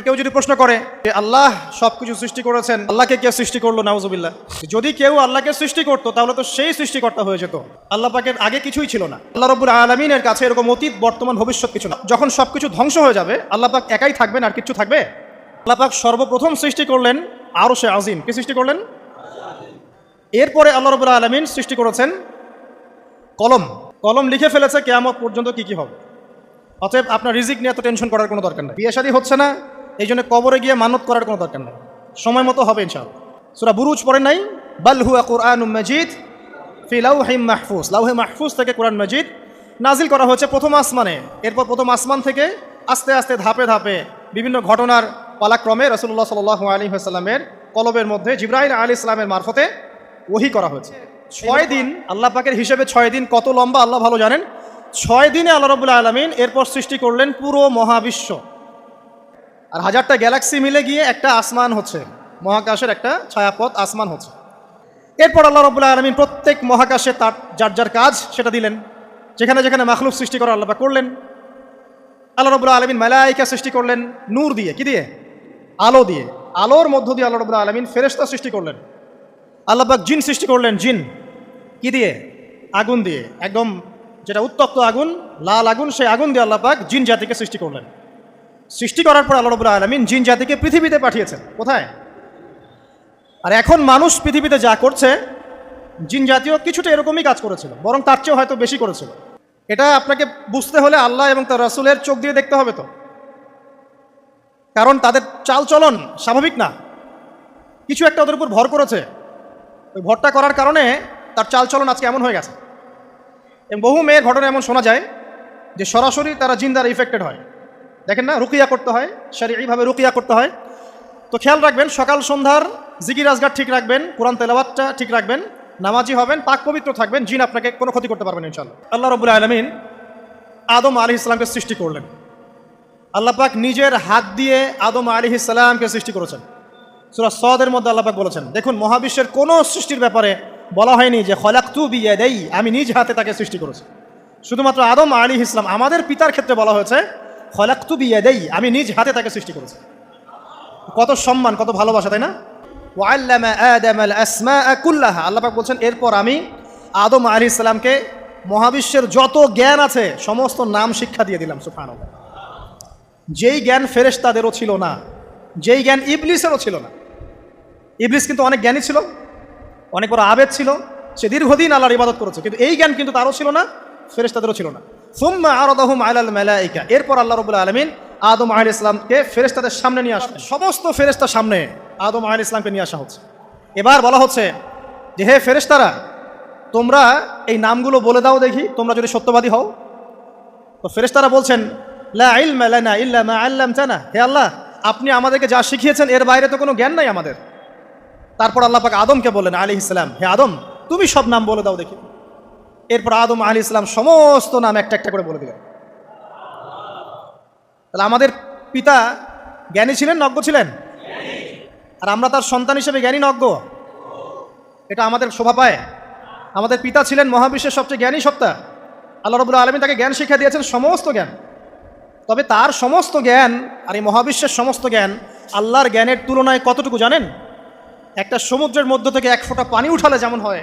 কেউ যদি প্রশ্ন করে যে আল্লাহ সব কিছু সৃষ্টি করেছেন, আল্লাহকে কে সৃষ্টি করল? নাউজুবিল্লাহ। যদি কেউ আল্লাহকে সৃষ্টি করতো, তাহলে তো সেই সৃষ্টিকর্তা হয়ে যেত। আল্লাহ পাকের আগে কিছুই ছিল না। আল্লাহ রবুল আলমিনের কাছে এরকম অতীত, বর্তমান, ভবিষ্যৎ কিছু না। যখন সব কিছু ধ্বংস হয়ে যাবে, আল্লাহ পাক একাই থাকবেন, আর কিছু থাকবে? আল্লাহ পাক সর্বপ্রথম সৃষ্টি করলেন আরও সে আজিম। কি সৃষ্টি করলেন? এরপরে আল্লাহ রবুল্লা আলমিন সৃষ্টি করেছেন কলম। কলম লিখে ফেলেছে, কেয়ামত পর্যন্ত কি কি হবে? অতএব আপনার রিজিক নিয়ে এত টেনশন করার কোনো দরকার নেই। বিয়ে শাদী হচ্ছে না এই জন্য কবরে গিয়ে মানত করার কোনো দরকার নেই। সময় মতো হবে ইনশাআল্লাহ। সুরা বুরুজ পড়ে নাই? বাল হুয়া কোরআন মজিদ ফি লাউহিম মাহফুজ। লাউহে মাহফুজ থেকে কোরআন মজিদ নাজিল করা হয়েছে প্রথম আসমানে। এরপর প্রথম আসমান থেকে আস্তে আস্তে ধাপে ধাপে বিভিন্ন ঘটনার পালাক্রমে রসুল্লাহ সাল আলী সাল্লামের কলবের মধ্যে জিব্রাহিম আলী ইসলামের মারফতে ওহি করা হয়েছে। ছয় দিন, আল্লাহ পাকের হিসেবে ছয় দিন কত লম্বা, আল্লাহ ভালো জানেন? ছয় দিনে আল্লাহ রবুল্লা আলমিন এরপর সৃষ্টি করলেন পুরো মহাবিশ্ব। আর হাজারটা গ্যালাক্সি মিলে গিয়ে একটা আসমান হচ্ছে। মহাকাশের একটা ছায়াপথ আসমান হচ্ছে। এরপর আল্লাহ রবুল্লা আলমিন প্রত্যেক মহাকাশে তার যার যার কাজ সেটা দিলেন। যেখানে যেখানে মাখলুক সৃষ্টি করা আল্লাহ করলেন। আল্লাহ রবুল্লা আলমিন মালাইকা সৃষ্টি করলেন নূর দিয়ে। কি দিয়ে? আলো দিয়ে। আলোর মধ্য দিয়ে আল্লাহ রবুল্লা আলমিন ফেরেস্তা সৃষ্টি করলেন। আল্লাপাক জিন সৃষ্টি করলেন, জিন। কি দিয়ে? আগুন দিয়ে। একদম যেটা উত্তপ্ত আগুন, লাল আগুন, সেই আগুন দিয়ে আল্লাপাক জিন জাতিকে সৃষ্টি করলেন। সৃষ্টি করার পর আল্লাহ রবুল্লা আলমিন জিন জাতিকে পৃথিবীতে পাঠিয়েছেন। কোথায়? আর এখন মানুষ পৃথিবীতে যা করছে, জিন জাতীয় কিছুটা এরকমই কাজ করেছিল, বরং তার চেয়েও হয়তো বেশি করেছিল। এটা আপনাকে বুঝতে হলে আল্লাহ এবং তার রাসুলের চোখ দিয়ে দেখতে হবে তো। কারণ তাদের চালচলন স্বাভাবিক না। কিছু একটা ওদের উপর ভর করেছে। ওই ভরটা করার কারণে তার চালচলন আজকে এমন হয়ে গেছে। এবং বহু মেয়ের ঘটনা এমন শোনা যায় যে সরাসরি তারা জিন দ্বারা ইফেক্টেড হয়। দেখেন না, রুকিয়া করতে হয় শারীরিকভাবে রুকিয়া করতে হয়। তো খেয়াল রাখবেন, সকাল সন্ধ্যার জিগি রাজগার ঠিক রাখবেন, কোরআন তেলাবাতটা ঠিক রাখবেন, নামাজি হবেন, পাক পবিত্র থাকবেন, জিন আপনাকে কোনো ক্ষতি করতে পারবেন ইনশাল্লাহ আল্লাহ রবুল্লা আলমিন আদম আলি ইসলামকে সৃষ্টি করলেন। আল্লাহ পাক নিজের হাত দিয়ে আদম আলি ইসলামকে সৃষ্টি করেছেন। সুরা সদের মধ্যে আল্লাপাক বলেছেন, দেখুন, মহাবিশ্বের কোনো সৃষ্টির ব্যাপারে বলা হয়নি যে, খলাক্তু বিয়ে দেই আমি নিজ হাতে তাকে সৃষ্টি করেছি। শুধুমাত্র আদম আলী ইসলাম আমাদের পিতার ক্ষেত্রে বলা হয়েছে খলাক্তু বিয়ে দেই আমি নিজ হাতে তাকে সৃষ্টি করেছি। কত সম্মান, কত ভালোবাসা, তাই না? আল্লাপাক বলছেন, এরপর আমি আদম আলী ইসলামকে মহাবিশ্বের যত জ্ঞান আছে, সমস্ত নাম শিক্ষা দিয়ে দিলাম সুফান যেই জ্ঞান ফেরেশতাদেরও ছিল না, যেই জ্ঞান ইবলিসেরও ছিল না। ইবলিস কিন্তু অনেক জ্ঞানী ছিল, অনেক বড় আবেদ ছিল, সে দীর্ঘদিন আল্লাহর ইবাদত করেছে, কিন্তু এই জ্ঞান কিন্তু তারও ছিল না ফেরেস্তাদেরও ছিল না। সুম্মা আরদাহুম আলাল মালাইকা। এরপর আল্লাহ রবুল্লা আলমিন আদম আহ ইসলামকে ফেরেস্তাদের সামনে নিয়ে আসলেন সমস্ত ফেরেস্তার সামনে আদম আহ ইসলামকে নিয়ে আসা হচ্ছে। এবার বলা হচ্ছে যে, হে ফেরেস্তারা তোমরা এই নামগুলো বলে দাও দেখি, তোমরা যদি সত্যবাদী হও। তো ফেরেস্তারা বলছেন, লা ইলমা লানা ইল্লা মা আল্লামতানা। হে আল্লাহ, আপনি আমাদেরকে যা শিখিয়েছেন, এর বাইরে তো কোনো জ্ঞান নাই আমাদের। তারপর আল্লাহ পাক আদমকে বললেন আলী ইসলাম হে আদম, তুমি সব নাম বলে দাও দেখি। এরপর আদম আলী ইসলাম সমস্ত নাম একটা একটা করে বলে দিলেন। তাহলে আমাদের পিতা জ্ঞানী ছিলেন নজ্ঞ ছিলেন? আর আমরা তার সন্তান হিসেবে জ্ঞানী নজ্ঞ এটা আমাদের শোভা পায়। আমাদের পিতা ছিলেন মহাবিশ্বের সবচেয়ে জ্ঞানী সত্তা। আল্লাহ রবুল্লা আলমী তাকে জ্ঞান শিক্ষা দিয়েছেন সমস্ত জ্ঞান। তবে তার সমস্ত জ্ঞান আর এই মহাবিশ্বের সমস্ত জ্ঞান আল্লাহর জ্ঞানের তুলনায় কতটুকু জানেন? একটা সমুদ্রের মধ্য থেকে এক ফোঁটা পানি উঠালে যেমন হয়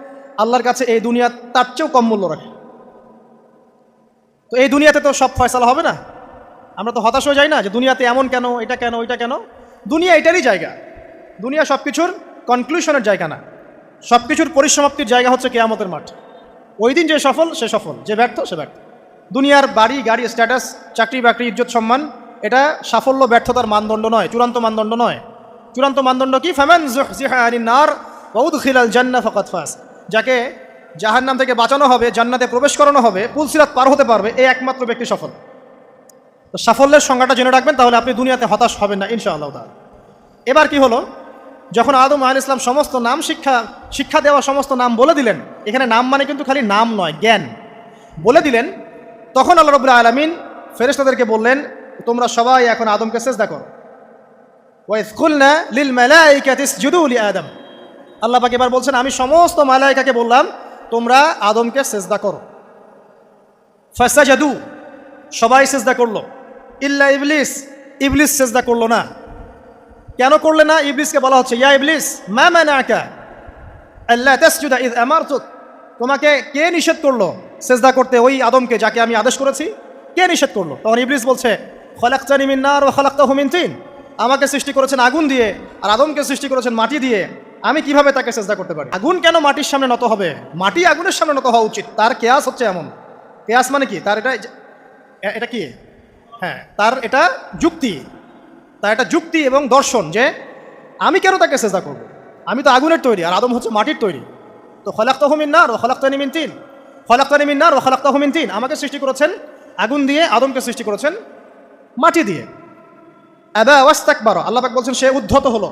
আল্লাহর কাছে এই দুনিয়া তার চেয়েও কম মূল্য রাখে। তো এই দুনিয়াতে তো সব ফয়সালা হবে না? আমরা তো হতাশ হয়ে যাই না যে দুনিয়াতে এমন কেন, এটা কেন, ওইটা কেন? দুনিয়া এটারই জায়গা। দুনিয়া সব কিছুর কনক্লুশনের জায়গা না। সব কিছুর পরিসমাপ্তির জায়গা হচ্ছে কেয়ামতের মাঠ। ওই দিন যে সফল, সে সফল। যে ব্যর্থ, সে ব্যর্থ। দুনিয়ার বাড়ি, গাড়ি স্ট্যাটাস চাকরি, বাকরি, ইজ্জত, সম্মান, এটা সাফল্য, ব্যর্থতার মানদণ্ড নয়, চূড়ান্ত মানদণ্ড নয়। চূড়ান্ত মানদণ্ড কি? ফ্যামান নার বৌদ খিলাল জান্না ফকাত ফাস যাকে জাহার নাম থেকে বাঁচানো হবে, জান্নাতে প্রবেশ করানো হবে পুলসিরাত পার হতে পারবে এই একমাত্র ব্যক্তি সফল। তো সাফল্যের সংজ্ঞাটা জেনে রাখবেন, তাহলে আপনি দুনিয়াতে হতাশ হবেন না, ইনশাআল্লাহ তাআলা। এবার কি হলো? যখন আদম আল ইসলাম সমস্ত নাম শিক্ষা শিক্ষা দেওয়া সমস্ত নাম বলে দিলেন, এখানে নাম মানে কিন্তু খালি নাম নয়, জ্ঞান। বলে দিলেন, তখন আল্লাহ রবুল্লা আলমিন ফেরেশতাদেরকে বললেন, তোমরা সবাই এখন আদমকে শেষ সেজদা করো। ওয়াইসকুলনা লিল মালাইকাতি ইসজুদু লি আদম। আল্লাহ পাক এবার বলছেন, আমি সমস্ত মালাইকাকে বললাম, তোমরা আদমকে সেজদা করো। ফাসাজাদু, সবাই সেজদা করল। ইল্লা ইবলিস ইবলিস সেজদা করল না। কেন করলে না? ইবলিসকে বলা হচ্ছে, ইয়া ইবলিস, মা মানাকা আল্লাহ তাসজুদা ইদ আমারতুক? তোমাকে কে নিষেধ করল সেজদা করতে ওই আদমকে যাকে আমি আদেশ করেছি? কে নিষেধ করল? তখন ইবলিস বলছে, খলাক্তানি মিন নার ওয়া খলাক্তাহু মিন তিন। আমাকে সৃষ্টি করেছেন আগুন দিয়ে, আর আদমকে সৃষ্টি করেছেন মাটি দিয়ে। আমি কীভাবে তাকে চেষ্টা করতে পারি? আগুন কেন মাটির সামনে নত হবে? মাটি আগুনের সামনে নত হওয়া উচিত। তার কেয়াস হচ্ছে এমন। কেয়াস মানে কি? তার এটা এটা কি? হ্যাঁ তার এটা যুক্তি। তার একটা যুক্তি এবং দর্শন যে আমি কেন তাকে চেষ্টা করব? আমি তো আগুনের তৈরি আর আদম হচ্ছে মাটির তৈরি। তো খলাক্ত হুমিন নার ও খলাক্তানি মিন তিন। মিন নার ও খলাক্তা হুমিন তিন। আমাকে সৃষ্টি করেছেন আগুন দিয়ে, আদমকে সৃষ্টি করেছেন মাটি দিয়ে। আবা ওয়াস্তাক বারো আল্লাহ পাক বলছেন, সে উদ্ধত হলো।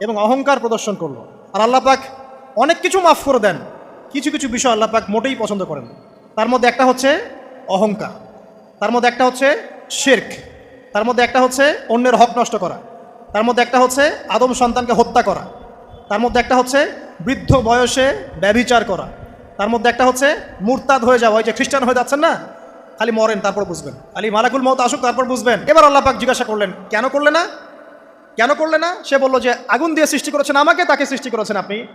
এবং অহংকার প্রদর্শন করল। আর আল্লাহ পাক অনেক কিছু মাফ করে দেন। কিছু কিছু বিষয় আল্লাহ পাক মোটেই পছন্দ করেন তার মধ্যে একটা হচ্ছে অহংকার। তার মধ্যে একটা হচ্ছে শেরক। তার মধ্যে একটা হচ্ছে অন্যের হক নষ্ট করা। তার মধ্যে একটা হচ্ছে আদম সন্তানকে হত্যা করা। তার মধ্যে একটা হচ্ছে বৃদ্ধ বয়সে ব্যভিচার করা। তার মধ্যে একটা হচ্ছে মুরতাদ হয়ে যাওয়া। ওই যে খ্রিস্টান হয়ে যাচ্ছেন না? খালি মরেন, তারপর বুঝবেন। খালি মালাকুল মত আসুক, তারপর বুঝবেন। এবার আল্লাহ পাক জিজ্ঞাসা করলেন, কেন করলে না? কেন করলে না? সে বলল যে আগুন দিয়ে সৃষ্টি করেছেন আমাকে তাকে সৃষ্টি করেছেন আপনি।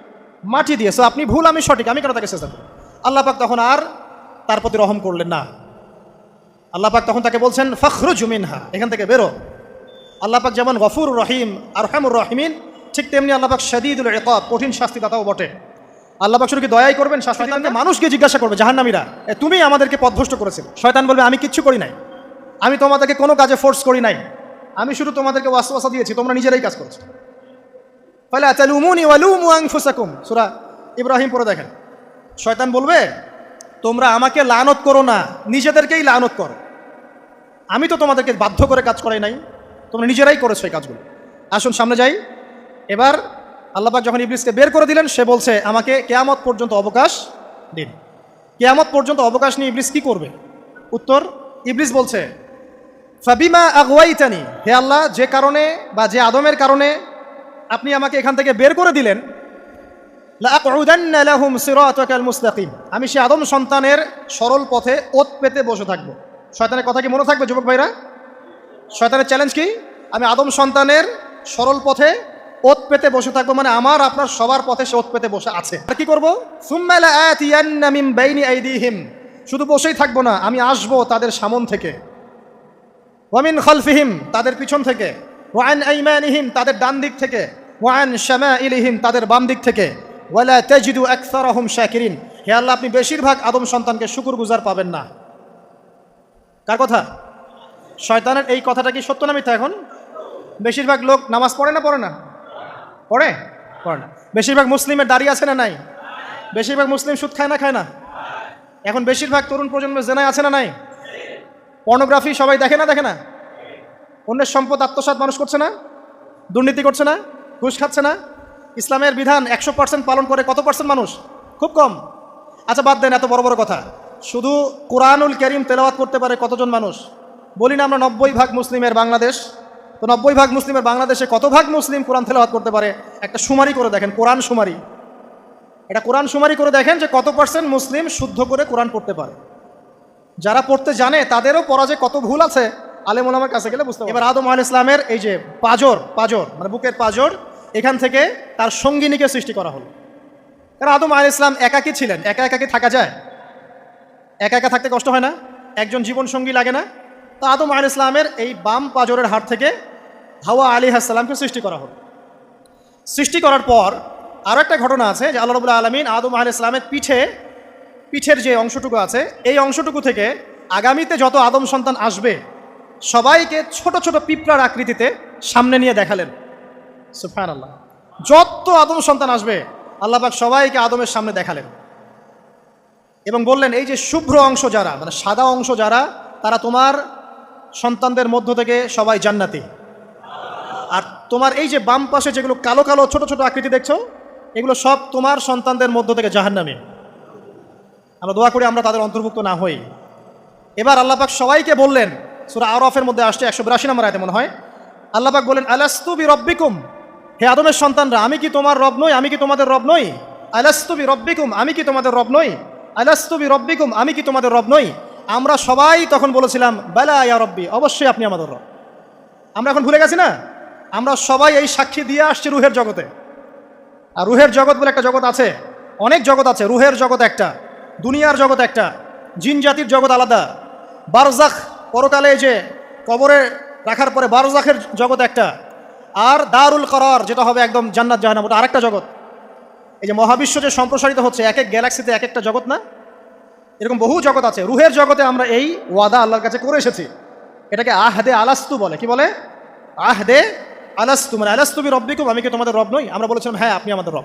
মাটি দিয়ে। So, আপনি ভুল আমি সঠিক আমি কেন তাকে চেষ্টা করি আল্লাহ পাক তখন আর তার প্রতি রহম করলেন না। আল্লাহ পাক তখন তাকে বলছেন ফখরু জুমিনহা এখান থেকে বেরো। আল্লাহ পাক যেমন গফুর রহিম আর রহমুর রহিমিন ঠিক তেমনি আল্লাহ পাক শদীদুল ইকাব কঠিন শাস্তিদাতাও বটে। আল্লাহ পাক শুধু কি দয়াই করবেন শাস্তি? মানুষকে জিজ্ঞাসা করবে জাহান্নামীরা তুমি আমাদেরকে পথভ্রষ্ট করেছিল। শয়তান বলবে আমি কিচ্ছু করি নাই। আমি তোমাদেরকে কোনো কাজে ফোর্স করি নাই। আমি শুধু তোমাদেরকে ওয়াসওয়াসা দিয়েছি, তোমরা নিজেরাই কাজ করছ। ফলে আতালুমুনি ওয়ালুমু সূরা ইব্রাহিম পরে দেখেন। শয়তান বলবে, তোমরা আমাকে লানত করো না, নিজেদেরকেই লানত করো। আমি তো তোমাদেরকে বাধ্য করে কাজ করাই নাই, তোমরা নিজেরাই করেছ এই কাজগুলো। আসুন সামনে যাই। এবার আল্লাপাক যখন ইবলিসকে বের করে দিলেন, সে বলছে, আমাকে কেয়ামত পর্যন্ত অবকাশ দিন। কেয়ামত পর্যন্ত অবকাশ নিয়ে ইবলিস কি করবে? উত্তর, ইবলিস বলছে ফাবিমা আগুয়াইতানি, হে আল্লাহ, যে কারণে বা যে আদমের কারণে আপনি আমাকে এখান থেকে বের করে দিলেন মুস্তাকিম। আমি সে আদম সন্তানের সরল পথে ওত পেতে বসে থাকব। শয়তানের কথা কি মনে থাকবে, যুবক ভাইরা? শয়তানের চ্যালেঞ্জ কি? আমি আদম সন্তানের সরল পথে ওত পেতে বসে থাকব মানে আমার, আপনার সবার পথে সে ওত পেতে বসে আছে। আর কি করব? সুম্মা লাআতিয়ান্না বাইনি আইদিহিম। শুধু বসেই থাকব না, আমি আসব তাদের সামন থেকে। ওয়ামিন খালফিহিম, তাদের পিছন থেকে। ওয়ান আইমানিহিম, তাদের ডান দিক থেকে। ওয়ান শ্যামা ইলিহিম তাদের বাম দিক থেকে। ওয়ালা তেজিদু আকসারহুম শাকিরিন। হে আল্লাহ, আপনি বেশিরভাগ আদম সন্তানকে শুকুর গুজার পাবেন না। কার কথা? শয়তানের এই কথাটা কি সত্য না মিথ্যা এখন? বেশিরভাগ লোক নামাজ পড়ে না পড়ে না? পড়ে? পড়ে না। বেশিরভাগ মুসলিমের দাড়ি আছে না নাই? বেশিরভাগ মুসলিম সুদ খায় না খায় না? এখন বেশিরভাগ তরুণ প্রজন্মের জেনায় আছে না নাই? পর্নোগ্রাফি সবাই দেখে না দেখে না? অন্যের সম্পদ আত্মসাৎ মানুষ করছে না? দুর্নীতি করছে না? ঘুষ খাচ্ছে না? ইসলামের বিধান একশো পার্সেন্ট পালন করে কত পার্সেন্ট মানুষ? খুব কম। আচ্ছা বাদ দেন এত বড় বড় কথা। শুধু কোরআনুল করিম তেলাওয়াত করতে পারে কতজন মানুষ? বলি না আমরা নব্বই ভাগ মুসলিমের বাংলাদেশ। তো নব্বই ভাগ মুসলিমের বাংলাদেশে কত ভাগ মুসলিম কোরআন তেলাওয়াত করতে পারে? একটা সুমারি করে দেখেন, কোরআন সুমারি। এটা কোরআন সুমারি করে দেখেন যে কত পার্সেন্ট মুসলিম শুদ্ধ করে কোরআন পড়তে পারে। যারা পড়তে জানে, তাদেরও পড়া যে কত ভুল আছে, আলেম ওলামার কাছে গেলে বুঝতে। এবার আদম আল ইসলামের এই যে পাজর পাজর মানে বুকের পাজর, এখান থেকে তার সঙ্গিনীকে সৃষ্টি করা হলো। কারণ আদম আল ইসলাম একাকী ছিলেন, একা একাকে থাকা যায়। একা একা থাকতে কষ্ট হয় না, একজন জীবন সঙ্গী লাগে না। তো আদম আল ইসলামের এই বাম পাজরের হাত থেকে হাওয়া আলী হাসালামকে সৃষ্টি করা হলো। সৃষ্টি করার পর আরও একটা ঘটনা আছে যে আল্লাহ রবুল্লা আলমিন আদম আল ইসলামের পিঠে পিঠের যে অংশটুকু আছে, এই অংশটুকু থেকে আগামীতে যত আদম সন্তান আসবে, সবাইকে ছোট ছোট পিঁপড়ার আকৃতিতে সামনে নিয়ে দেখালেন। সুফান আল্লাহ যত আদম সন্তান আসবে, আল্লাহ পাক সবাইকে আদমের সামনে দেখালেন। এবং বললেন, এই যে শুভ্র অংশ যারা মানে সাদা অংশ যারা, তারা তোমার সন্তানদের মধ্য থেকে সবাই জান্নাতি। আর তোমার এই যে বাম পাশে যেগুলো কালো কালো ছোট ছোট আকৃতি দেখছ, এগুলো সব তোমার সন্তানদের মধ্য থেকে জাহান্নামী। আমরা দোয়া করি আমরা তাদের অন্তর্ভুক্ত না হই। এবার আল্লাপাক সবাইকে বললেন, সুরা আরফের মধ্যে আসছে একশো বিরাশি নম্বর আয়তে মনে হয় আল্লাপাক বলেন আলাস্তু বি রব্বিকুম হে আদমের সন্তানরা, আমি কি তোমার রব নই? আমি কি তোমাদের রব নই? আলাস্তু বি রব্বিকুম আমি কি তোমাদের রব নই? আলাস্তু বি রব্বিকুম আমি কি তোমাদের রব নই? আমরা সবাই তখন বলেছিলাম, বেলা ইয়া রব্বি, অবশ্যই আপনি আমাদের রব। আমরা এখন ভুলে গেছি না? আমরা সবাই এই সাক্ষী দিয়ে আসছি রুহের জগতে। আর রুহের জগৎ বলে একটা জগৎ আছে, অনেক জগৎ আছে, রুহের জগৎ একটা। দুনিয়ার জগৎ একটা, জিন জাতির জগৎ আলাদা। বারজাখ পরকালে যে কবরে রাখার পরে বারজাখের জগৎ একটা। আর দারুল করার, যেটা হবে একদম জান্নাত জাহান্নাম, ওটা আরেকটা জগৎ। এই যে মহাবিশ্ব যে সম্প্রসারিত হচ্ছে, এক এক গ্যালাক্সিতে এক একটা জগৎ না? এরকম বহু জগৎ আছে। রুহের জগতে আমরা এই ওয়াদা আল্লাহর কাছে করে এসেছি। এটাকে আহদে আলাস্তু বলে। কি বলে? আহদে আলাস্তু মানে আলাস্তুবি রব্বিকুম, আমি কি তোমাদের রব নই? আমরা বলেছিলাম হ্যাঁ আপনি আমাদের রব।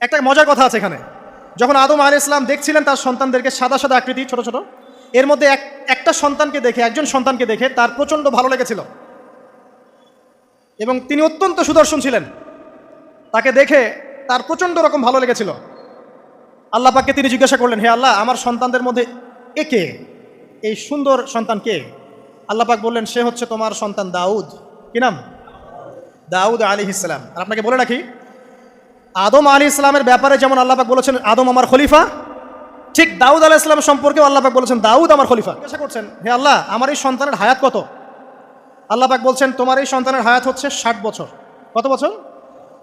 একটা মজার কথা আছে এখানে। যখন আদম আলী ইসলাম দেখছিলেন তার সন্তানদেরকে সাদা সাদা আকৃতি, ছোট ছোট, এর মধ্যে এক, একটা সন্তানকে দেখে, একজন সন্তানকে দেখে তার প্রচণ্ড ভালো লেগেছিল। এবং তিনি অত্যন্ত সুদর্শন ছিলেন। তাকে দেখে তার প্রচণ্ড রকম ভালো লেগেছিল। আল্লাহ পাককে তিনি জিজ্ঞাসা করলেন, হে আল্লাহ, আমার সন্তানদের মধ্যে এ কে? এই সুন্দর সন্তান কে? আল্লাহ পাক বললেন, সে হচ্ছে তোমার সন্তান দাউদ। কি নাম? দাউদ আলী ইসলাম আর আপনাকে বলে রাখি আদম আলী ইসলামের ব্যাপারে যেমন আল্লাহ পাক বলেছেন, আদম আমার খলিফা, ঠিক দাউদ আলাহ ইসলাম সম্পর্কেও আল্লাহ পাক বলেছেন, দাউদ আমার খলিফা। জিজ্ঞাসা করছেন, হে আল্লাহ, আমার এই সন্তানের হায়াত কত? আল্লাহ পাক বলছেন, তোমার এই সন্তানের হায়াত হচ্ছে ষাট বছর। কত বছর?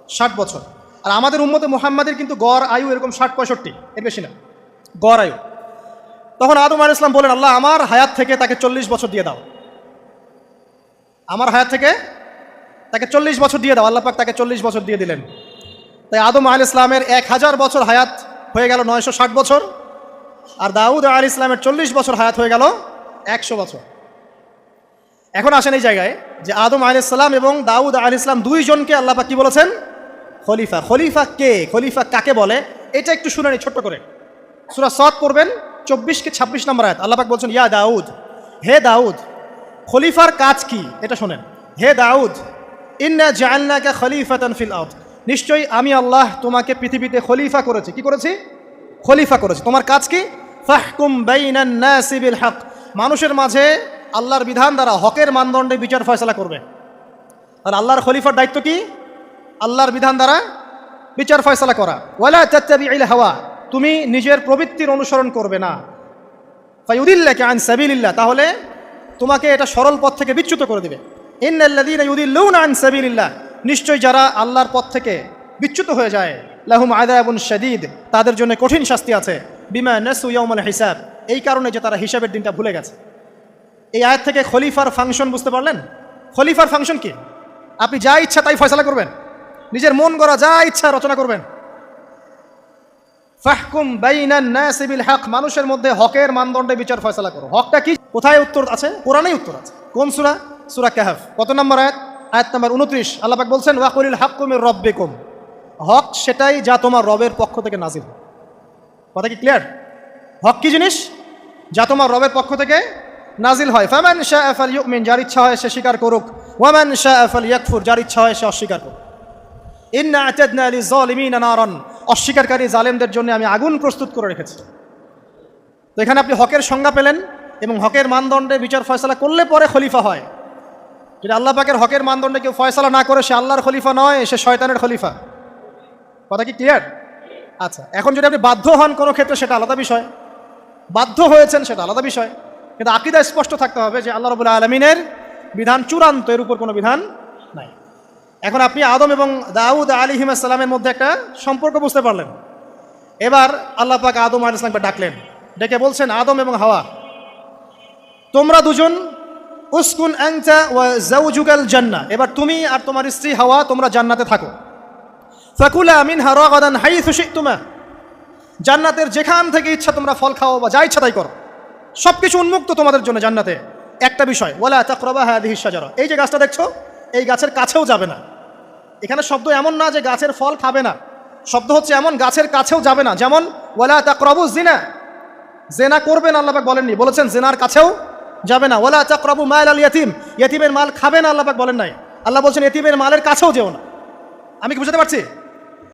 ষাট বছর। আর আমাদের উম্মতে মোহাম্মদের কিন্তু গড় আয়ু এরকম ষাট পঁয়ষট্টি, এর বেশি না। গড় আয়ু। তখন আদম আলী ইসলাম বলেন, আল্লাহ, আমার হায়াত থেকে তাকে চল্লিশ বছর দিয়ে দাও। আমার হায়াত থেকে তাকে চল্লিশ বছর দিয়ে দাও। আল্লাহ পাক তাকে চল্লিশ বছর দিয়ে দিলেন। তাই আদম আল ইসলামের এক হাজার বছর হায়াত হয়ে গেল নয়শো ষাট বছর, আর দাউদ আল ইসলামের চল্লিশ বছর হায়াত হয়ে গেল একশো বছর। এখন আসেন এই জায়গায় যে আদম আল ইসলাম এবং দাউদ আল ইসলাম দুইজনকে আল্লাহ পাক কি বলেছেন? খলিফা। খলিফা কে? খলিফা কাকে বলে? এটা একটু শুনে নি ছোট্ট করে। সুরা সৎ পড়বেন চব্বিশ কে ছাব্বিশ নম্বর আয়াত। আল্লাহ পাক বলছেন, ইয়া দাউদ, হে দাউদ, খলিফার কাজ কি? এটা শোনেন। হে দাউদ, ইন্না জাআলনাকা খলিফাতান ফিল আরদ। নিশ্চয়ই আমি আল্লাহ তোমাকে পৃথিবীতে খলিফা করেছি। কি করেছি? খলিফা করেছি। তোমার কাজ কি? ফাহকুম বাইনান নাসি বিল হক। মানুষের মাঝে আল্লাহর বিধান দ্বারা হকের মানদণ্ডে বিচার ফয়সলা করবে। আর আল্লাহর খলিফার দায়িত্ব কি? আল্লাহর বিধান দ্বারা বিচার ফয়সলা করা। ওয়ালা তাত্তাবিউল হাওয়া। তুমি নিজের প্রবৃত্তির অনুসরণ করবে না। ফাইউদিল্লাকে আন সাবিলিল্লাহ। তাহলে তোমাকে এটা সরল পথ থেকে বিচ্যুত করে দেবে। ইউদিল্লুনা আন সাবিলিল্লাহ। নিশ্চয় যারা আল্লাহর পথ থেকে বিচ্যুত হয়ে যায়, লাহুম আদায়াবুন শাদীদ, তাদের জন্য কঠিন শাস্তি আছে। বিমা নাসু হিসাব, এই কারণে যে তারা হিসাবের দিনটা ভুলে গেছে। এই আয়াত থেকে খলিফার ফাংশন বুঝতে পারলেন? খলিফার ফাংশন কি? আপনি যা ইচ্ছা তাই ফয়সালা করবেন। নিজের মন গড়া যা ইচ্ছা রচনা করবেন। ফাহকুম বাইনান হক, মানুষের মধ্যে হকের মানদণ্ডে বিচার ফয়সলা করো। হকটা কি? কোথায় উত্তর আছে? কোরআনেই উত্তর আছে। কোন সুরা? সুরা কাহফ। কত নম্বর আয়াত? আয়াত নম্বর উনত্রিশ, আল্লাহ পাক বলছেন ওয়াকুলিল হাক্কুমির রব্বিকুম। হক সেটাই যা তোমার রবের পক্ষ থেকে নাজিল। কথা কি ক্লিয়ার হক কি জিনিস? যা তোমার রবের পক্ষ থেকে নাজিল হয়। ফামান শাহ আফাল ইউমিন যার ইচ্ছা হয় সে স্বীকার করুক। ওয়ামান শাহ আফাল ইয়াকফুর যার ইচ্ছা হয় সে অস্বীকার করুক। ইন্না আতাদনা লিযালিমিনা নারান, অস্বীকারী জালেমদের জন্য আমি আগুন প্রস্তুত করে রেখেছি। তো এখানে আপনি হকের সংজ্ঞা পেলেন এবং হকের মানদণ্ডে বিচার ফয়সলা করলে পরে খলিফা হয়। যদি আল্লাহ পাকের হকের মানদণ্ডে কেউ ফয়সলা না করে সে আল্লাহর খলিফা নয়, সে শয়তানের খলিফা। কথা কি ক্লিয়ার আচ্ছা এখন যদি আপনি বাধ্য হন কোনো ক্ষেত্রে, সেটা আলাদা বিষয়। বাধ্য হয়েছেন, সেটা আলাদা বিষয়। কিন্তু আকিদা স্পষ্ট থাকতে হবে যে আল্লাহ রবুল্লা আলমিনের বিধান চূড়ান্ত, এর উপর কোনো বিধান নাই। এখন আপনি আদম এবং দাউদ আলী হিমাসাল্লামের মধ্যে একটা সম্পর্ক বুঝতে পারলেন। এবার আল্লাহ পাক আদম আলী ডাকলেন। ডেকে বলছেন, আদম এবং হাওয়া, তোমরা দুজন উসকুন জান্না এবার তুমি আর তোমার স্ত্রী হাওয়া, তোমরা জান্নাতে থাকো। ফাকুলা মিন হারাগাদান হাই তুমা জান্নাতের যেখান থেকে ইচ্ছা তোমরা ফল খাও বা যা ইচ্ছা তাই করো। সব কিছু উন্মুক্ত তোমাদের জন্য জান্নাতে। একটা বিষয়, ওয়ালা তাকরাবা হাদিহি শাজারা। এই যে গাছটা দেখছ, এই গাছের কাছেও যাবে না। এখানে শব্দ এমন না যে গাছের ফল খাবে না। শব্দ হচ্ছে এমন, গাছের কাছেও যাবে না। যেমন, ওয়ালা তাকরাবু জিনা জেনা করবেন, আল্লাহ বলেননি। বলেছেন, জেনার কাছেও যাবে না। ওলা চক্রবু মাল আল ইয়াতিম। ইয়তিমের মাল খাবে না, আল্লাহ পাক বলেন নাই। আল্লাহ বলছেন এতিমের মালের কাছেও যেও না। আমি কি বুঝতে পারছি?